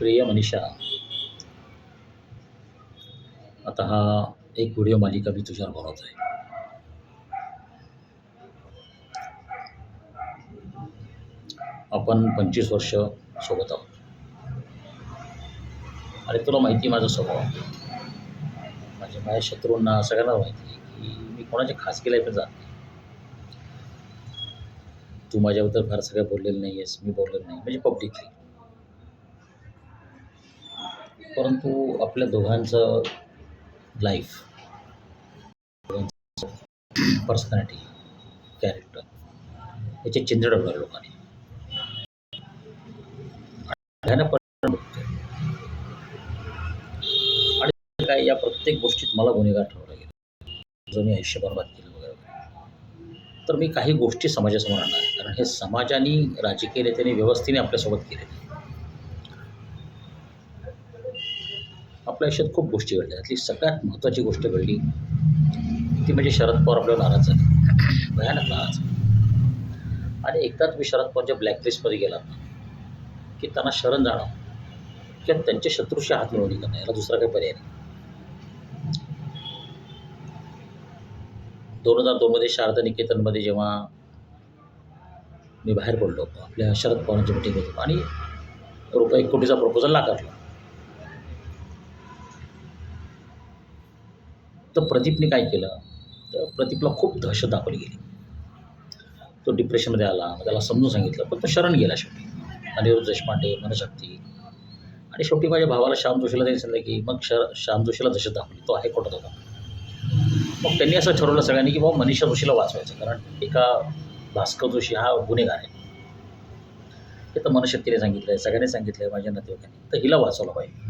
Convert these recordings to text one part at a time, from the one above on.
प्रिय मनीषा आता हा एक व्हिडिओ मालिका मी तुझ्यावर बनवत आहे आपण पंचवीस वर्ष सोबत आहोत. अरे तुला माहिती माझा स्वभाव? माझ्या माझ्या शत्रूंना सगळ्यांना माहिती आहे की मी कोणाच्या खासगी लाईफला जात नाही. तू माझ्याबद्दल फार सगळं बोललेलं नाही आहेस मी बोललेलं नाही म्हणजे पब्लिकली परंतु आपल्या दोघांचं लाईफ पर्सनॅलिटी कॅरेक्टर याचे चिंत्र डबणार लोकांनी. आणि काय या प्रत्येक गोष्टीत मला गुन्हेगार ठरवलं गेलं. जो मी आयुष्य बरबाद केलं वगैरे वगैरे. तर मी काही गोष्टी समाजासमोर आणणार कारण हे समाजाने राजकीय नेत्याने व्यवस्थेने आपल्यासोबत केलेले आपल्या आयुष्यात खूप गोष्टी घडल्या. त्यातली सगळ्यात महत्त्वाची गोष्ट घडली ती म्हणजे शरद पवार आपल्याला नाराज झाले. भयानक नाराज. आणि एकदा तुम्ही शरद पवारच्या ब्लॅकलिस्टमध्ये गेला की त्यांना शरण जाणं किंवा त्यांच्या शत्रूशी हात मिळवणी करणं याला दुसरा काही पर्याय नाही. दोन हजार दोनमध्ये शारदा निकेतनमध्ये जेव्हा मी बाहेर पडलो होतो आपल्या शरद पवारांच्या मिटिंग होतो आणि रुपये एक कोटीचा प्रपोजल नाकारला. तर प्रदीपने काय केलं तर प्रदीपला खूप दहशत दाखवली गेली. तो डिप्रेशनमध्ये आला मग त्याला समजून सांगितलं पण तो शरण गेला शेवटी. अनिरुद्ध देशपांडे मनशक्ती आणि शेवटी माझ्या भावाला श्याम जोशीला त्यांनी सांगितलं की मग शर श्याम जोशीला दहशत दाखवली तो हायकोर्टात होता. मग त्यांनी असं ठरवलं सगळ्यांनी की बाबा मनीषा जोशीला वाचवायचं कारण एका भास्कर जोशी हा गुन्हेगार आहे. हे तर मनशक्तीने सांगितलं आहे सगळ्यांनी सांगितलं आहे माझ्या नातेवाईकांनी. तर हिला वाचवलं पाहिजे.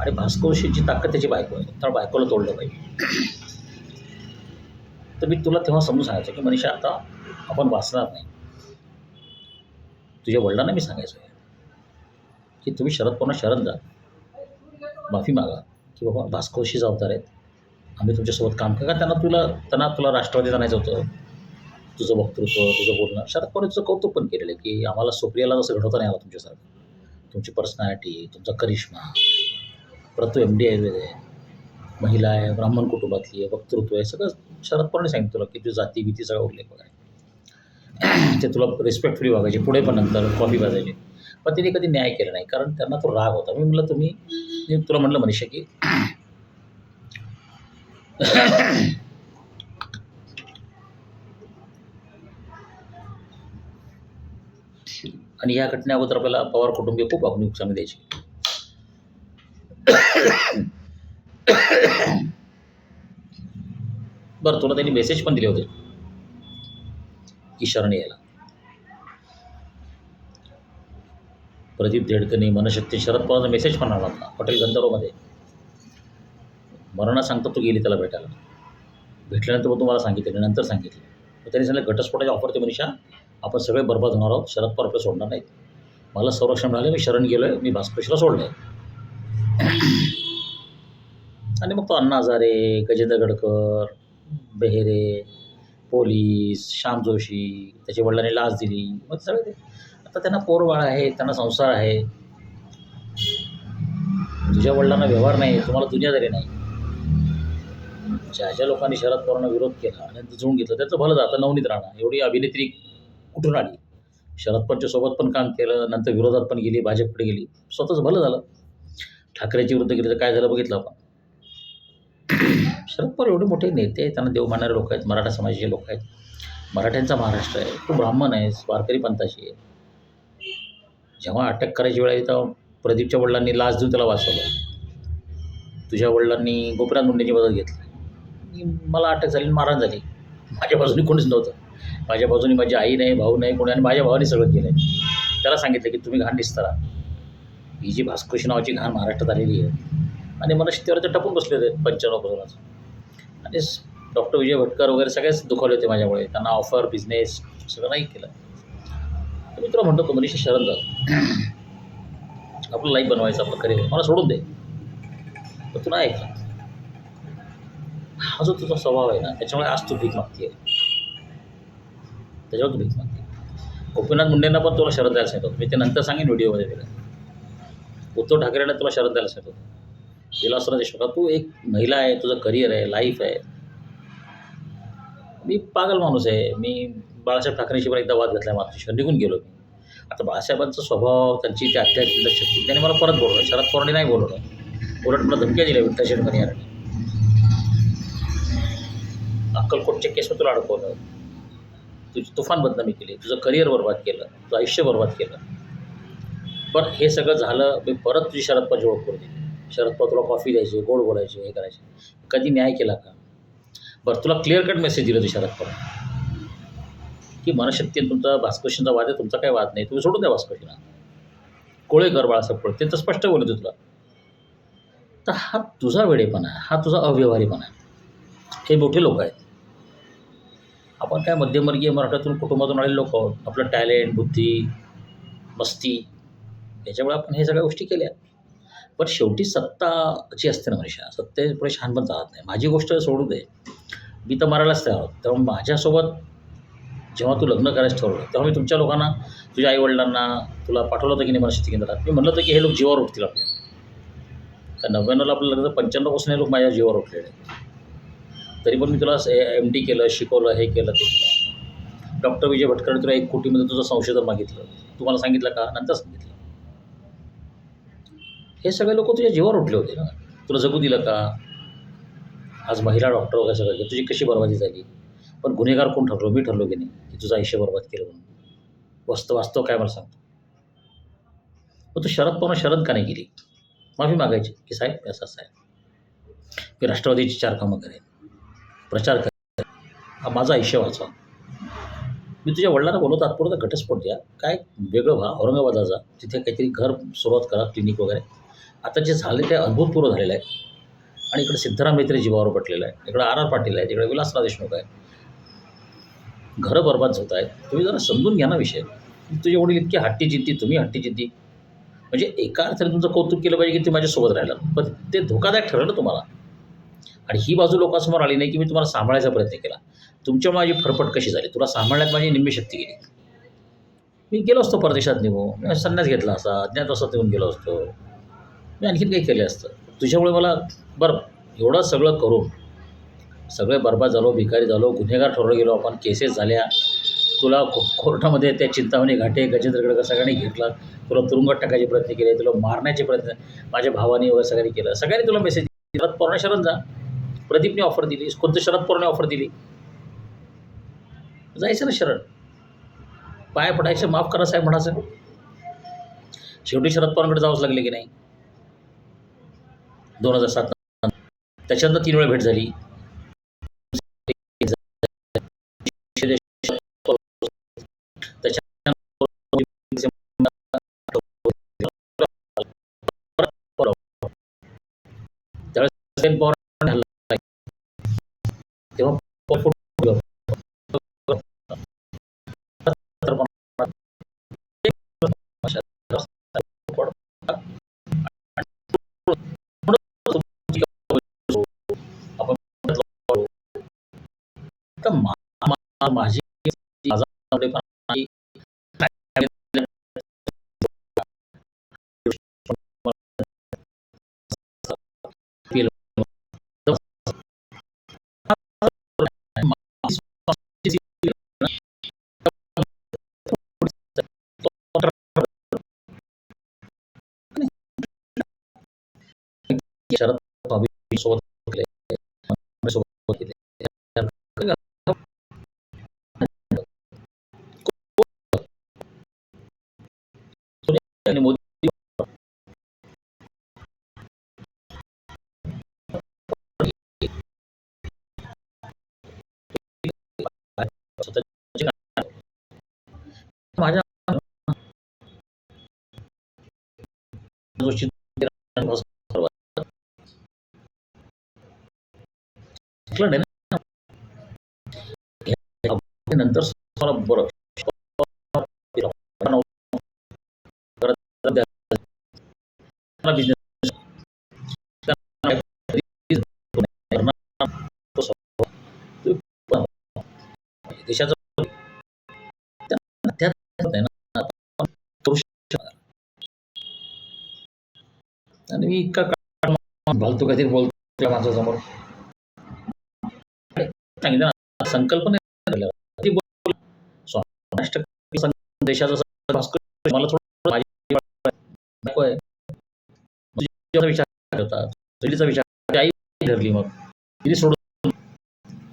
आणि भास्कोशीची ताकद त्याची बायको आहे तर बायकोला तोडलं पाहिजे. तर मी तुला तेव्हा समजून सांगायचं की मनीषा आता आपण वाचणार नाही. तुझ्या वडिलांना मी सांगायचो आहे की तुम्ही शरद पवार शरण जा माफी मागा की बाबा भास्कोशी जबाबदार आहेत आम्ही तुमच्यासोबत काम करा. त्यांना तुला त्यांना तुला राष्ट्रवादीत आणायचं होतं. तुझं वक्तृत्व तुझं बोलणं. शरद पवार तुझं कौतुक पण केलेलं आहे की आम्हाला सुप्रियाला जसं घडवता नाही आलं तुमच्यासारखं. तुमची पर्सनॅलिटी तुमचा करिश्मा परत तो एम डी आयुर्वेद आहे महिला आहे ब्राह्मण कुटुंबातली आहे वक्तृत्व आहे सगळं शरद पवारने सांगितलं तुला की तुझी जाती भीती सगळा उल्लेख वगैरे. ते तुला रिस्पेक्टफुली वागायचे पुढे पण नंतर कॉफी वाजायचे. पण तिने कधी न्याय केला नाही कारण त्यांना तो राग होता. मी म्हटलं तुम्ही मी तुला म्हटलं मनीषा की आणि या घटने अगोदर आपल्याला पवार कुटुंबीय खूप नुकसान द्यायची. बरं तुला त्यांनी मेसेज पण दिले होते. की शरण यायला. प्रदीप देडकने मनशक्ती शरद पवारचा मेसेज पण आला होता हॉटेल गंधर्वमध्ये मरणा सांगता तू गेली त्याला भेटायला. भेटल्यानंतर मग तुम्हाला सांगितलं नंतर सांगितलं. मग त्यांनी सांगितलं घटस्फोटाची ऑफर ते मनीषा आपण सगळे बरबाद होणार आहोत शरद पवार आपलं सोडणार नाहीत. मला संरक्षण मिळालं मी शरण गेलो आहे मी भास्करशीला सोडलं आहे आणि मग तो अण्णा हजारे गजेंद्र गडकर बेहेरे पोलीस श्याम जोशी त्याच्या वडिलांनी लाच दिली. मग सगळे ते. आता त्यांना पोरबाळ आहे त्यांना संसार आहे. तुझ्या वडिलांना व्यवहार नाही तुम्हाला दुनियादारी नाही. ज्या ज्या लोकांनी शरद पवारांना विरोध केला आणि जुळून घेतलं त्याचं भलं जातं नवनीत राणा एवढी अभिनेत्री कुठून आली? शरद पवारच्या सोबत पण काम केलं नंतर विरोधात पण गेली भाजपकडे गेली. स्वतःच भलं झालं. ठाकरेची विरुद्ध गेली तर काय झालं बघितलं आपण. शरद पवार एवढे मोठे नेते आहेत त्यांना देव मानणारे लोक आहेत मराठा समाजाचे लोक आहेत. मराठ्यांचा महाराष्ट्र आहे तू ब्राह्मण आहेस वारकरी पंथाशी आहे. जेव्हा अटक करायची वेळ आहे तेव्हा प्रदीपच्या वडिलांनी लाच देऊन त्याला वाचवलं. तुझ्या वडिलांनी गोपीनाथ मुंडेची मदत घेतली. मला अटक झाली आणि मारहाण झाली. माझ्या बाजूने कोणीच नव्हतं. माझ्या बाजूने माझी आई नाही भाऊ नाही कोणी आणि माझ्या भावाने सगळं केलं आहे त्याला सांगितलं की तुम्ही घाण दिसता ही जी भास्कृषी नावाची घाण महाराष्ट्रात आलेली आहे. आणि मला शेतीवर ते टपून बसले होते पंच्याण्णव पासूनच डॉक्टर विजय भटकर वगैरे सगळेच दुखावले होते माझ्यामुळे. त्यांना ऑफर बिझनेस सगळं नाही केलं. तर मी तुला म्हणतो तो मनीषा शरण जा आपलं लाईफ बनवायचं आपलं करिअर मला सोडून दे. तर तुला ऐक हा जो तुझा स्वभाव आहे ना त्याच्यामुळे आज तू भीक मागते त्याच्यावर तू भीक मागते गोपीनाथ मुंडेंना पण तुला शरद द्यायला सांगतो. मी ते नंतर सांगेन व्हिडिओमध्ये दिलं उद्धव ठाकरेंना तुला शरद द्यायला सांगितलं विलासराव देशमुख तू एक महिला आहे तुझं करिअर आहे लाईफ आहे. मी पागल माणूस आहे. मी बाळासाहेब ठाकरेंशी पण एकदा वाद घातला मातृशी निघून गेलो मी. आता बाळासाहेबांचा स्वभाव त्यांची त्या अत्याचार शक्ती त्याने मला परत बोलवलं. शरद पवारांनी नाही बोलवलं. उलट मला धमक्या दिल्या विठ्ठल शेटकर यांनी अक्कलकोटच्या केसवर तुला अडकवलं. तुझी तुफान बदनामी केली. तुझं करिअर बर्बाद केलं. तुझं आयुष्य बर्बाद केलं. पण हे सगळं झालं. मी परत तुझी शरद पवारची ओळख करून दिली. शरद पवार तुला कॉफी द्यायची गोड बोलायचे हे करायचे. कधी न्याय केला का? बरं तुला क्लिअर कट मेसेज दिलं होतं शरद पवार की मनशक्ती तुमचा भास्करशींचा वाद आहे तुमचा काय वाद नाही तुम्ही सोडून द्या भास्करशींना कोळेकर बाळासाहेब कोळे ते तर स्पष्ट बोलत होते तुला. तर हा तुझा वेळेपणा आहे हा तुझा अव्यवहारीपणा आहे. हे मोठे लोक आहेत. आपण काय मध्यमवर्गीय मराठ्यातून कुटुंबातून आलेले लोक आहोत आपलं टॅलेंट बुद्धी मस्ती याच्यामुळे आपण हे सगळ्या गोष्टी केल्या. पण शेवटी सत्ता जी असते ना मनुष्या सत्तेपुढे शहाणपण चालत नाही. माझी गोष्ट सोडू दे. मी तर मारायलाच तयार तेव्हा माझ्यासोबत जेव्हा तू लग्न करायचं ठरवलं तेव्हा मी तुमच्या लोकांना तुझ्या आईवडिलांना तुला पाठवलं होतं की नाही मनशक्ती केंद्रात मी म्हणलं होतं की हे लोक जीवावर उठतील आपल्या. तर नव्याण्णवला आपलं लग्न पंच्याण्णव हे लोक माझ्या जीवावर उठलेले तरी पण मी तुला एम डी केलं शिकवलं हे केलं ते केलं. डॉक्टर विजय भटकरने तुला एक कोटीमध्ये तुझं संशोधन मागितलं. तुम्हाला सांगितलं का? नंतर हे सगळे लोक तुझ्या जीवावर उठले होते ना. तुला जगू दिलं का? आज महिला डॉक्टर वगैरे सगळं तुझी कशी बरबादी झाली? पण गुन्हेगार कोण ठरलो? मी ठरलो की नाही. की तुझं आयुष्य बरबाद केलं म्हणून. वास्तव वास्तव काय मला सांगतो? मग तू शरद पवार शरद का नाही गेली? माफी मागायची. की साहेब असं साहेब. मी राष्ट्रवादीची चार कामं करेन. प्रचार करेन. हा माझं आयुष्य वाचवा. मी तुझ्या वडिलांना बोलवतो तात्पुरता घटस्फोट द्या. काय? वेगळं व्हा. औरंगाबादला जा. तिथे काहीतरी घर सुरुवात करा. क्लिनिक वगैरे. आता जे झाले ते अद्भुतपूर्व झालेलं आहे. आणि इकडे सिद्धराम मेत्रे जीवावर पटलेलं आहे. इकडे आर आर पाटील आहे इकडे विलासराव देशमुख आहे. घरं बर्बाद होत आहेत. तुम्ही जरा समजून घ्या ना विषय. तुझे वडील इतकी हट्टी जिद्दी तुम्ही हट्टी जिद्दी. म्हणजे एका अर्थाने तुमचं कौतुक केलं पाहिजे की ते माझ्यासोबत राहिलं पण ते धोकादायक ठरलं तुम्हाला. आणि ही बाजू लोकांसमोर आली नाही की मी तुम्हाला सांभाळायचा प्रयत्न केला. तुमच्यामुळे माझी फरफट कशी झाली? तुला सांभाळण्यात माझी निम्मी शक्ती गेली. मी गेलो असतो परदेशात निघून. मी संन्यास घेतला असता अज्ञातवासात निघून गेलो असतो. मी आणखीन काही केलं असतं. तुझ्यामुळे मला बरं एवढं सगळं करून सगळे बर्बाद झालो भिकारी झालो गुन्हेगार ठरवलं गेलो आपण केसेस झाल्या. तुला को कोर्टामध्ये त्या चिंतामणी घाटे गजेंद्रगड सगळ्यांनी घेतला? तुला तुरुंगात टाकायचे प्रयत्न केले तुला मारण्याचे प्रयत्न माझ्या भावाने वगैरे सगळ्यांनी केलं. सगळ्यांनी तुला मेसेज शरद पवारने शरण जा. प्रदीपने ऑफर दिली. कोणतं शरद पवारने ऑफर दिली? जायचं ना शरण. पाय पडायचं माफ करा साहेब म्हणायचं. शेवटी शरद पवारांकडे जावंच लागले की नाही? दोन हजार सात त्याच्यानंतर तीन वेळा भेट झाली. त्यावेळेस पवार माझी माझा आवडेपणा नाही. शरद पवार सोबत केले सोबत माझ्या गोष्टी शिकलं नाही ना नंतर मला बरं बिझनेस मी इतका भलतो काहीतरी बोलतो त्या माणसासमोर? सांगितलं ना संकल्पना आहे. देशाचा मला थोडं माझी विचार करतात मुलीचा विचार आई धरली मग. तिने सोडून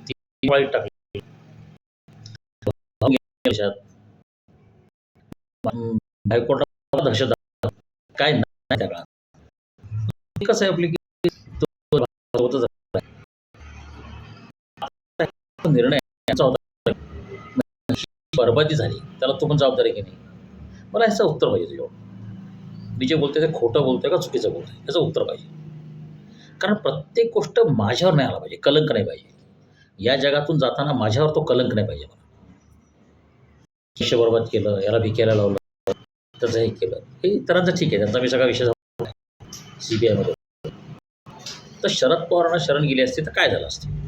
ती वाईट टाकली. हायकोर्टात दहशत काय नाही त्या काळात कसं आहे आपली की तो होतच निर्णय यांचा होता. बरबादी झाली. त्याला तो पण जबाबदारी आहे की नाही मला ह्याचं उत्तर पाहिजे तुझ्यावर मी जे बोलते ते खोटं बोलतोय का चुकीचं बोलतोय? याचं उत्तर पाहिजे. कारण प्रत्येक गोष्ट माझ्यावर नाही आला पाहिजे कलंक नाही पाहिजे. या जगातून जाताना माझ्यावर तो कलंक नाही पाहिजे मला. बरबाद केलं याला भिकेला लावलं त्याचं हे केलं. हे इतरांचं ठीक आहे त्यांचा मी सगळा विषय सी बी आयमध्ये तर शरद पवारांना शरण गेली असती तर काय झालं असतं?